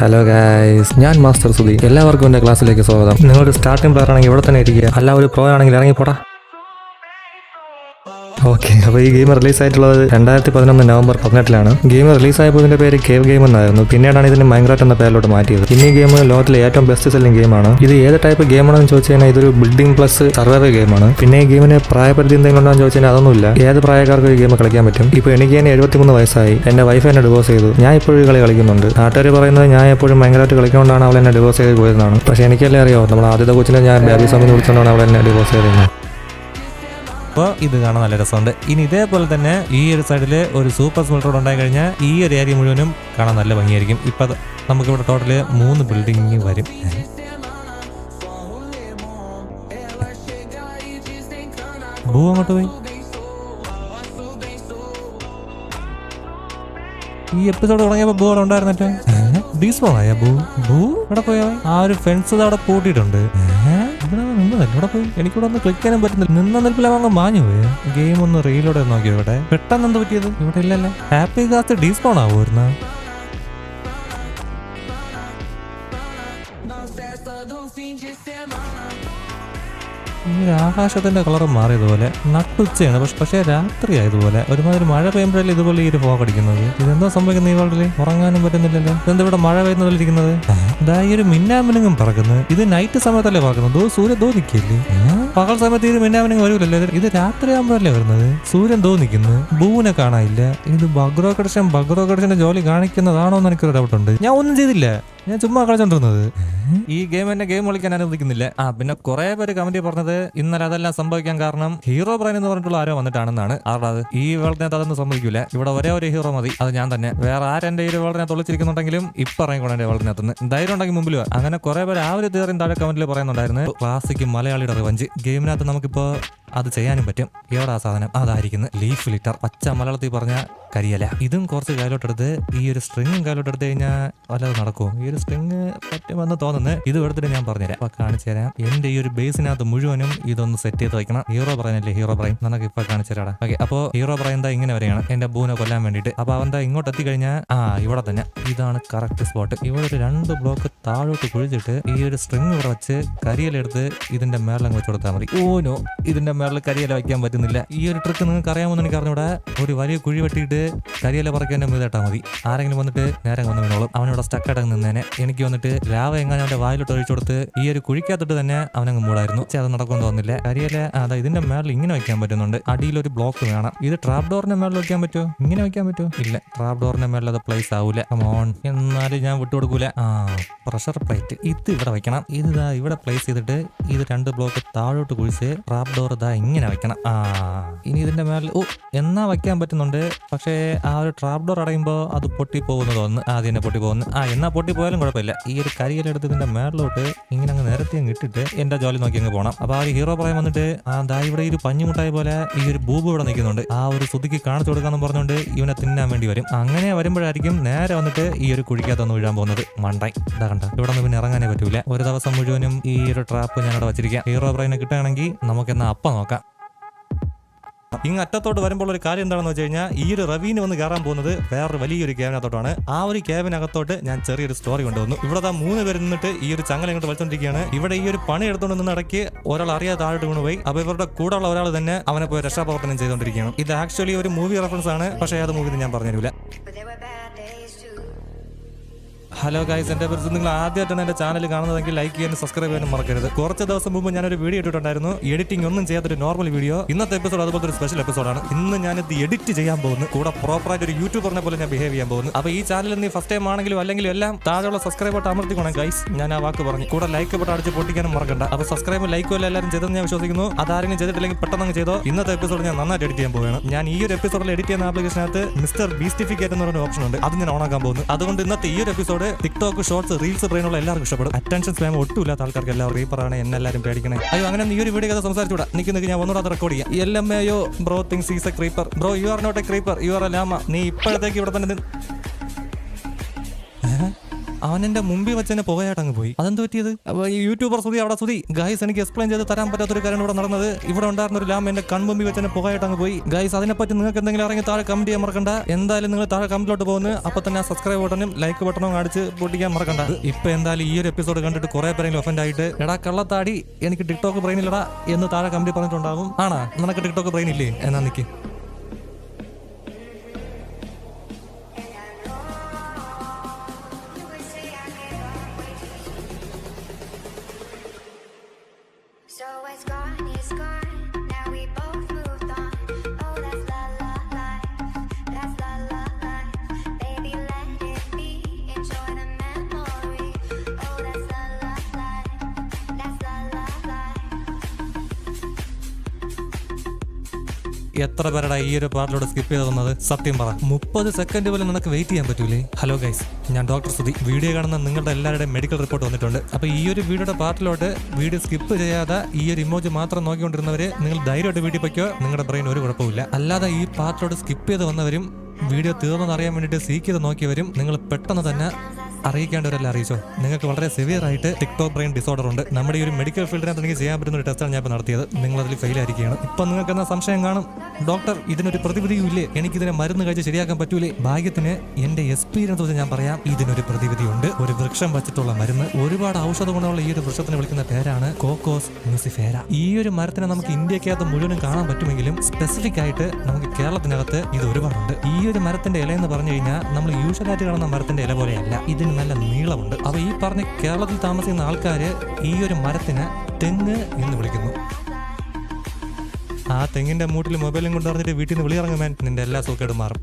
Hello guys ഞാൻ master Sudhi എല്ലാവർക്കും എന്റെ ക്ലാസ്സിലേക്ക് സ്വാഗതം. നിങ്ങളൊരു സ്റ്റാർട്ടിംഗ് പ്ലെയർ ആണെങ്കിൽ ഇവിടെ തന്നെ ഇരിക്കുക. അല്ല ഒരു പ്രോ ആണെങ്കിൽ ഇറങ്ങിപ്പോടാ. ഓക്കെ അപ്പോൾ ഈ ഗെയിം റിലീസ് ആയിട്ടുള്ളത് രണ്ടായിരത്തി പതിനൊന്ന് നവംബർ പതിനെട്ടിലാണ്. ഗെയിം റിലീസ് ആയപ്പോൾ ഇതിന്റെ പേര് കേവ് ഗെയിം എന്നായിരുന്നു. പിന്നീടാണ് ഇതിന് മൈൻക്രാഫ്റ്റ് എന്ന പേരിലോട്ട് മാറ്റിയത്. ഇനി ഗെയിം ലോകത്തിലെ ഏറ്റവും ബെസ്റ്റ് സെല്ലിംഗ് ഗെയിമാണ് ഇത് ഏത് ടൈപ്പ് ഗെയിം ആണെന്ന് ചോദിച്ചു കഴിഞ്ഞാൽ ഇതൊരു ബിൽഡിംഗ് പ്ലസ് സർവൈവൽ ഗെയിമാണ് പിന്നെ ഈ ഗെയിമിന് പ്രായപരിധി എന്തെങ്കിലും ഉണ്ടോ എന്ന് ചോദിച്ചാൽ അതൊന്നുമില്ല. ഏത് പ്രായക്കാർക്കും ഈ ഗെയിം കളിക്കാൻ പറ്റും. ഇപ്പോൾ എനിക്ക് തന്നെ എഴുപത്തിമൂന്ന് വയസ്സായി. എന്റെ വൈഫ് എന്നെ ഡിവോഴ്സ് ചെയ്തു. ഞാൻ ഇപ്പോഴും കളി കളിക്കുന്നുണ്ട്. നാട്ടുകാർ പറയുന്നത് ഞാൻ എപ്പോഴും ഭയങ്കരമായിട്ട് കളിക്കുന്നതുകൊണ്ടാണ് അവൾ എന്നെ ഡിവോഴ്സ് ചെയ്ത് പോയതെന്നാണ്. പക്ഷേ എനിക്കല്ലേ അറിയോ നമ്മൾ ആദ്യത്തെ കൊച്ചിനെ ഞാൻ ബാബി സമയം വിളിച്ചുകൊണ്ടാണ് അവൾ എന്നെ ഡിവോഴ്സ് ചെയ്തത് അപ്പോൾ ഇത് കാണാൻ നല്ല രസമുണ്ട്. ഇനി ഇതേപോലെ തന്നെ ഈ ഒരു സൈഡിൽ ഒരു സൂപ്പർ സ്മെൽ റോഡ് ഉണ്ടായി കഴിഞ്ഞാൽ ഈ ഒരു ഏരിയ മുഴുവനും കാണാൻ നല്ല ഭംഗിയായിരിക്കും. ഇപ്പം നമുക്കിവിടെ ടോട്ടൽ മൂന്ന് ബിൽഡിംഗ് വരും. ഭൂ അങ്ങോട്ട് പോയി. ഈ എപ്പിസോഡ് തുടങ്ങിയപ്പോ ഭൂ അവിടെ ഉണ്ടായിരുന്നിട്ട്? ഡീസ്പോൺ ഭൂ? ബൂ ഇവിടെ പോയോ ആ ഒരു ഫെൻസ് അവിടെ പൂട്ടിയിട്ടുണ്ട്. ഏ? ഇവിടെ എന്നോട് പോയി? എനിക്കിവിടെ ഒന്ന് ക്ലിക്ക് ചെയ്യാനും പറ്റുന്നില്ല. നിന്ന നിൽപ്പിലെ അങ്ങ് മാഞ്ഞു പോയി. ഗെയിം ഒന്ന് റീലോഡ് നോക്കിയോടെ പെട്ടെന്ന് എന്ത് പറ്റിയത്? ഇവിടെ ഇല്ലല്ലേ? ഹാപ്പി കാസ്റ്റ് ഡീസ്പോൺ ആവുമായിരുന്നു? ഒരു ആകാശത്തിന്റെ കളർ മാറിയതുപോലെ നട്ടുച്ചയാണ്. പക്ഷെ പക്ഷേ രാത്രി ആയതുപോലെ ഒരുമാതിരി മഴ പെയ്യുമ്പോഴല്ലേ ഇതുപോലെ ഈ ഒരു ഫോഗ് അടിക്കുന്നത്? ഇതെന്താ സംഭവിക്കുന്നത് ഈ വേൾഡിൽ ഉറങ്ങാനും പറ്റുന്നില്ലല്ലോ. ഇതെന്താ ഇവിടെ മഴ പെയ്യുന്നതിൽ ഇരിക്കുന്നത് ഈ ഒരു മിന്നാമിനുങ്ങും പറക്കുന്നത് ഇത് നൈറ്റ് സമയത്തല്ലേ പറക്കുന്നത് ദോ സൂര്യൻ ദോ നിൽക്കില്ലേ പകൽ സമയത്ത് ഇത് ഒരു മിന്നാമിനുങ്ങ് വരൂലല്ലോ? ഇത് രാത്രിയാകുമ്പോഴല്ലേ വരുന്നത്? സൂര്യൻ തോന്നിക്കുന്നു ഭൂവിനെ കാണാനില്ല. ഇത് ബഗ്രോ കടക്ഷന്റെ ജോലി കാണിക്കുന്നതാണോ എന്ന് എനിക്കൊരു ഡൗട്ട് ഉണ്ട് ഞാൻ ഒന്നും ചെയ്തില്ല. ഞാൻ ചുമ്മാ കളിച്ചോണ്ടിരുന്നത്. ഈ ഗെയിം എന്നെ ഗെയിം കളിക്കാൻ അനുവദിക്കുന്നില്ല. ആ പിന്നെ കുറെ പേര് കമന്റ് പറഞ്ഞത് ഇന്നലെ അതെല്ലാം സംഭവിക്കാൻ കാരണം ഹീറോ ബ്രെയിൻ എന്ന് പറഞ്ഞിട്ടുള്ള ആരോ വന്നിട്ടാണെന്നാണ്. ആരുടെ അത്? ഈ വേൾഡിനകത്ത് അതൊന്നും സംഭവിക്കില്ല ഇവിടെ ഒരേ ഒരു ഹീറോ മതി. അത് ഞാൻ തന്നെ. വേറെ ആരെന്റെ ഈ വേൾഡിനകത്ത് ഒളിച്ചിരിക്കുന്നുണ്ടെങ്കിലും ഇപ്പൊ ഇറങ്ങിക്കോണം എന്റെ വേൾഡിനകത്ത് ധൈര്യം ഉണ്ടെങ്കിൽ മുമ്പിൽ അങ്ങനെ കുറെ പേര് ആ ഒരു തീറിയും താഴെ കമന്റിൽ പറയുന്നുണ്ടായിരുന്നു. ക്ലാസിക് മലയാളിയുടെ റിവഞ്ച് ഗെയിമിനകത്ത് നമുക്കിപ്പോൾ അത് ചെയ്യാനും പറ്റും. ആ സാധനം? അതായിരിക്കുന്നു ലീഫ് ലിറ്റർ പച്ച മലയാളത്തിൽ പറഞ്ഞ കരിയല. ഇതും കുറച്ച് കയ്യിലോട്ടെടുത്ത് ഈ ഒരു സ്ട്രിങ്ങും കയ്യിലോട്ടെടുത്ത് കഴിഞ്ഞാൽ വല്ലതും നടക്കും ഈ ഒരു സ്ട്രിങ് പറ്റുമെന്ന് തോന്നുന്നു. ഇത് എടുത്തിട്ട് ഞാൻ പറഞ്ഞുതരാം. അപ്പൊ കാണിച്ചു തരാം. എന്റെ ഈ ഒരു ബേസിനകത്ത് മുഴുവനും ഇതൊന്ന് സെറ്റ് ചെയ്ത് വെക്കണം. ഹീറോ പറയുന്നല്ലേ ഹീറോ പറയും നമുക്ക് ഇപ്പൊ കാണിച്ചു തരാം ഓക്കെ അപ്പോ ഹീറോ പറയുന്നത് ഇങ്ങനെ വരെയാണ് എന്റെ ബൂനെ കൊല്ലാൻ വേണ്ടിയിട്ട്. അപ്പോൾ അവൻ ഇങ്ങോട്ട് എത്തിക്കഴിഞ്ഞാൽ ആ ഇവിടെ തന്നെ. ഇതാണ് കറക്റ്റ് സ്പോട്ട് ഇവിടെ ഒരു രണ്ട് ബ്ലോക്ക് താഴോട്ട് കുഴിച്ചിട്ട് ഈ ഒരു സ്ട്രിങ് ഇവിടെ വെച്ച് കരിയിലെടുത്ത് ഇതിന്റെ മേളം വെച്ച് കൊടുത്താൽ മതി. ഓനോ ഇതിന്റെ മേളിൽ കരിയല വയ്ക്കാൻ പറ്റുന്നില്ല. ഈ ഒരു ട്രിക്ക് നിങ്ങൾക്ക് അറിയാമെന്ന് എനിക്ക് അറിഞ്ഞൂടെ. ഒരു വലിയ കുഴി വെട്ടിയിട്ട് കരിയില പറക്കാൻ മീതട്ടാ മതി. ആരെങ്കിലും വന്നിട്ട് നേരെ വന്ന് വീണോളും. അവനോട് സ്റ്റക്കടങ്ങ് നിന്നേനെ. എനിക്ക് വന്നിട്ട് രാവ എങ്ങനെ അവന്റെ വായിലോട്ട് ഒഴിച്ചു കൊടുത്ത് ഈ ഒരു കുഴിക്കകത്തിട്ട് തന്നെ അവനങ്ങ് മൂടായിരുന്നു. പക്ഷെ അത് നടക്കുമെന്ന് തോന്നുന്നില്ല. കരിയല അതാ ഇതിന്റെ മേളിൽ ഇങ്ങനെ വയ്ക്കാൻ പറ്റുന്നുണ്ട്. അടിയിൽ ഒരു ബ്ലോക്ക് വേണം. ഇത് ട്രാപ്പ് ഡോറിന്റെ മേളിൽ വയ്ക്കാൻ പറ്റുമോ ഇങ്ങനെ വയ്ക്കാൻ പറ്റുമോ ഇല്ല. ട്രാപ്പ് ഡോറിന്റെ മേളിൽ അത് പ്ലേസ് ആവൂല. മോൺ എന്നാലും ഞാൻ വിട്ടുകൊടുക്കൂല ആ പ്രഷർ പ്ലേറ്റ് ഇത് ഇവിടെ വെക്കണം ഇത് ഇവിടെ പ്ലേസ് ചെയ്തിട്ട് ഇത് രണ്ട് ബ്ലോക്ക് താഴോട്ട് കുഴിച്ച് ട്രാപ്പ് ഡോർ ഇതാ ഇങ്ങനെ വെക്കണം. ആ ഇനി ഇതിന്റെ മേളിൽ ഓ എന്നാ വെക്കാൻ പറ്റുന്നുണ്ട്? പക്ഷേ ആ ഒരു ട്രാപ്പ് ഡോർ അടയുമ്പോൾ അത് പൊട്ടി പോകുന്നു തോന്നുന്നു ആദ്യം തന്നെ പൊട്ടി പോകുന്നു ആ എന്നാ പൊട്ടി പോയാലും കുഴപ്പമില്ല. ഈ ഒരു കരിയിലെടുത്ത് ഇതിന്റെ മേളിലോട്ട് ഇങ്ങനെ അങ്ങ് നിരത്തി അങ്ങ് ഇട്ടിട്ട് എന്റെ ജോലി നോക്കി അങ്ങ് പോകണം അപ്പൊ ആ ഒരു ഹീറോ പറയാൻ വന്നിട്ട് ആ ദാ ഇവിടെ ഈ ഒരു പഞ്ഞുമുട്ടായ പോലെ ഈ ഒരു ബൂബ് ഇവിടെ നിൽക്കുന്നുണ്ട്. ആ ഒരു സുതിക്ക് കാണിച്ചു കൊടുക്കാന്ന് പറഞ്ഞുകൊണ്ട് ഇവനെ തിന്നാൻ വേണ്ടി വരും. അങ്ങനെ വരുമ്പോഴായിരിക്കും നേരെ വന്നിട്ട് ഈ ഒരു കുഴിക്കകത്തൊന്ന് വീഴാൻ പോകുന്നത്. മണ്ടായി ഇതാ കണ്ട? ഇവിടെ നിന്ന് പിന്നെ ഇറങ്ങാനേ പറ്റൂല. ഒരു ദിവസം മുഴുവനും ഈ ഒരു ട്രാപ്പ് ഞാൻ അവിടെ വെച്ചിരിക്കാം ഹീറോ ബ്രെയിനെ കിട്ടുകയാണെങ്കിൽ നമുക്ക് എന്നാ അപ്പം നോക്കാം. ഇങ്ങ് അറ്റത്തോട്ട് വരുമ്പോൾ ഒരു കാര്യം എന്താണെന്ന് വെച്ച് കഴിഞ്ഞാൽ ഈ ഒരു റവീന് വന്ന് കയറാൻ പോകുന്നത് വേറൊരു വലിയൊരു ക്യാബിനകത്തോട്ടാണ് ആ ഒരു ക്യാബിനകത്തോട്ട് ഞാൻ ചെറിയൊരു സ്റ്റോറി കൊണ്ടുവന്നു. ഇവിടെ താ മൂന്ന് പേര് നിന്നിട്ട് ഈ ഒരു ചങ്ങല ഇങ്ങോട്ട് വലിച്ചോണ്ടിരിക്കുകയാണ്. ഇവിടെ ഈ ഒരു പണി എടുത്തുകൊണ്ട് നിന്ന് ഇടയ്ക്ക് ഒരാൾ അറിയാതെ താഴോട്ട് വീണുപോയി അപ്പൊ ഇവരുടെ കൂടെ ഉള്ള ഒരാൾ തന്നെ അവനെ പോയി രക്ഷാപ്രവർത്തനം ചെയ്തുകൊണ്ടിരിക്കുകയാണ് ഇത് ആക്ച്വലി ഒരു മൂവി റെഫറൻസ് ആണ്. പക്ഷേ അത് മൂവി ഞാൻ പറഞ്ഞുതരില്ല. ഹലോ ഗൈസ് എന്റെ പേര് നിങ്ങൾ ആദ്യമായിട്ടാണ് എന്റെ ചാനൽ കാണുന്നതെങ്കിൽ ലൈക്ക് ചെയ്യാനും സബ്സ്ക്രൈബ് ചെയ്യാനും മറക്കരുത്. കുറച്ച് ദിവസം മുമ്പ് ഞാനൊരു വീഡിയോ ഇട്ടിട്ടുണ്ടായിരുന്നു. എഡിറ്റിംഗ് ഒന്നും ചെയ്യാത്തൊരു നോർമൽ വീഡിയോ ഇന്നത്തെ എപ്പിസോഡ് അതുപോലെ ഒരു സ്പെഷ്യൽ എപ്പിസോഡാണ് ഇന്ന് ഞാനിത് എഡിറ്റ് ചെയ്യാൻ പോകുന്നു. കൂടെ പ്രോപ്പറായിട്ട് ഒരു യൂട്യൂബറിനെ പോലെ ഞാൻ ബിഹേവ് ചെയ്യാൻ പോകുന്നു. അപ്പോൾ ഈ ചാനൽ നീ ഫസ്റ്റ് ടൈം ആണെങ്കിലും അല്ലെങ്കിലും എല്ലാം താഴെയുള്ള സബ്സ്ക്രൈബ് ബട്ടൺ അമർത്തിക്കോണം ഗൈസ് ഞാൻ ആ വാക്ക് പറഞ്ഞു. കൂടെ ലൈക്ക് ബട്ടൺ അടിച്ച് പൊട്ടിക്കാനും മറക്കണ്ട. അപ്പോൾ സബ്സ്ക്രൈബ് ലൈക്കും എല്ലാം എല്ലാവരും ചെയ്തെന്ന് ഞാൻ വിശ്വസിക്കുന്നു. അതാരെങ്കിലും ചെയ്തിട്ടില്ലെങ്കിൽ പെട്ടെന്ന് ചെയ്തോ. ഇന്നത്തെ എപ്പിസോഡ് ഞാൻ നന്നായിട്ട് എഡിറ്റ് ചെയ്യാൻ പോവുകയാണ്. ഞാൻ ഈ ഒരു എപ്പിസോഡിൽ എഡിറ്റ് ചെയ്യുന്ന ആപ്ലിക്കേഷനകത്ത് മിസ്റ്റർ ബീസ്റ്റിഫിക്കേറ്റ് എന്ന് പറയുന്ന ഓപ്ഷൻ ഉണ്ട്. അത് ഞാൻ ഓണാക്കാൻ പോകുന്നു. അതുകൊണ്ട് ഇന്നത്തെ ഈ ഒരു എപ്പിസോഡ് ടിക്ടോക്ക് ഷോർട്സ് റീൽസ് ബ്രെയിനുള്ള എല്ലാവർക്കും ഇഷ്ടപ്പെടും. അറ്റൻഷൻ സ്പാം ഒട്ടുമില്ലാത്ത ആൾക്കാർക്ക് എല്ലാവരും റീപ്പറാണ് എന്നെ എല്ലാവരും പേടിക്കണേ. അയ്യോ അങ്ങനെ ഈ ഒരു വീഡിയോ കഥ സംസാരിച്ചൂടാ നിൽക്ക് ഞാൻ ഒന്നുകൂടെ അത് റെക്കോർഡ് ചെയ്യാം. L M എയോ bro things is a creeper. Bro you are not a creeper you are a llama. നീ ഇപ്പോഴത്തേക്ക് ഇവിടെ തന്നെ? എന്റെ മുമ്പിൽ വെച്ച് തന്നെ പുകയായിട്ട് അങ്ങ് പോയി. അതെന്ത് പറ്റിയത്? യൂട്യൂബർ സുതി അവിടെ സുതി ഗൈസ് എനിക്ക് എക്സ്പ്ലെയിൻ ചെയ്ത് തരാൻ പറ്റാത്തൊരു കാര്യം ഇവിടെ നടന്നത്. ഇവിടെ ഉണ്ടായിരുന്ന ഒരു ലാം എന്റെ കൺമുമ്പിൽ വെച്ച് തന്നെ പുകയായിട്ട് അങ്ങ് പോയി. ഗൈസ് അതിനെപ്പറ്റി നിങ്ങൾക്ക് എന്തെങ്കിലും ഇറങ്ങി താഴെ കമന്റ് ചെയ്യാൻ മറക്കണ്ട. എന്തായാലും നിങ്ങൾ താഴെ കമന്റിലോട്ട് പോകുന്നു. അപ്പൊ തന്നെ സബ്സ്ക്രൈബ് ബട്ടണും ലൈക്ക് ബട്ടണും അടിച്ച് പൊട്ടിക്കാൻ മറക്കണ്ട. ഇപ്പൊ എന്തായാലും ഈ ഒരു എപ്പിസോഡ് കണ്ടിട്ട് കുറെ പേരെങ്കിലും ഒഫൻഡ് ആയിട്ട് എടാ കള്ളത്താടി എനിക്ക് ടിക്ടോക്ക് ഇല്ലടാ എന്ന് താഴെ കമന്റ് പറഞ്ഞിട്ടുണ്ടാകും ആണാ? നിനക്ക് ടിക്ടോക്ക് ബ്രെയിൻ ഇല്ലേ? എന്നാ നിക്ക്. എത്ര പേരുടെ ഈ ഒരു പാർട്ടിലൂടെ സ്കിപ്പ് ചെയ്ത് വന്നത് സത്യം പറ. മുപ്പത് സെക്കൻഡ് പോലും നിനക്ക് വെയിറ്റ് ചെയ്യാൻ പറ്റൂലേ? ഹലോ ഗൈസ് ഞാൻ ഡോക്ടർ സുധി വീഡിയോ കാണുന്ന നിങ്ങളുടെ എല്ലാവരുടെയും മെഡിക്കൽ റിപ്പോർട്ട് വന്നിട്ടുണ്ട്. അപ്പൊ ഈ ഒരു വീഡിയോയുടെ പാർട്ടിലോട്ട് വീഡിയോ സ്കിപ്പ് ചെയ്യാതെ ഈ ഒരു ഇമോജ് മാത്രം നോക്കിക്കൊണ്ടിരുന്നവര് നിങ്ങൾ ധൈര്യമായിട്ട് വീട്ടിൽ പൊയ്ക്കോ. നിങ്ങളുടെ ബ്രെയിൻ ഒരു കുഴപ്പമില്ല അല്ലാതെ ഈ പാർട്ടിലോട്ട് സ്കിപ്പ് ചെയ്ത് വന്നവരും വീഡിയോ തീർന്നതറിയാൻ വേണ്ടിയിട്ട് സീക്ക് ചെയ്ത് നോക്കിയവരും നിങ്ങൾ പെട്ടെന്ന് തന്നെ അറിയിക്കേണ്ടവരെല്ലാം അറിയിച്ചോ? നിങ്ങൾക്ക് വളരെ സിവിയർ ആയിട്ട് ടിക്ടോക്ക് ബ്രെയിൻ ഡിസോർഡർ ഉണ്ട്. നമ്മുടെ ഈ ഒരു മെഡിക്കൽ ഫീൽഡിനകത്ത് എനിക്ക് ചെയ്യാൻ പറ്റുന്ന ഒരു ടെസ്റ്റാണ് ഞാൻ ഇപ്പോൾ നടത്തിയത്. നിങ്ങൾ അതിൽ ഫെയിൽ ആയിരിക്കുകയാണ്. ഇപ്പൊ നിങ്ങൾക്ക് എന്നാ സംശയം കാണും? ഡോക്ടർ ഇതിനൊരു പ്രതിവിധിയും ഇല്ലേ? എനിക്കിതിനെ മരുന്ന് കഴിച്ച് ശരിയാക്കാൻ പറ്റൂലേ? ഭാഗ്യത്തിന് എന്റെ എക്സ്പീരിയൻസ് വെച്ച് ഞാൻ പറയാം. ഇതിനൊരു പ്രതിവിധിയുണ്ട്. ഒരു വൃക്ഷം വച്ചിട്ടുള്ള മരുന്ന്. ഒരുപാട് ഔഷധ ഗുണമുള്ള ഈ ഒരു വൃക്ഷത്തിന് വിളിക്കുന്ന പേരാണ് കോക്കോസ് മ്യൂസിഫേര ഈ ഒരു മരത്തിനെ നമുക്ക് ഇന്ത്യക്കകത്ത് മുഴുവനും കാണാൻ പറ്റുമെങ്കിലും സ്പെസിഫിക് ആയിട്ട് നമുക്ക് കേരളത്തിനകത്ത് ഇത് ഒരുപാടുണ്ട്. ഈ ഒരു മരത്തിന്റെ ഇല എന്ന് പറഞ്ഞു കഴിഞ്ഞാൽ നമ്മൾ യൂഷ്വലായിട്ട് കാണുന്ന മരത്തിന്റെ ഇല പോലെയല്ല. ഇതിന് നല്ല നീളമുണ്ട്. അപ്പോൾ ഈ പറഞ്ഞ കേരളത്തിൽ താമസിക്കുന്ന ആൾക്കാർ ഈ ഒരു മരത്തിന് തെങ്ങ് എന്ന് വിളിക്കുന്നു. ആ തെങ്ങിന്റെ മൂട്ടിൽ മൊബൈലും കൊണ്ടുവന്നിട്ട് വീട്ടിൽ നിന്ന് വിളിയിറങ്ങുമേൻ നിന്റെ എല്ലാ സൂക്കേടും മാറും.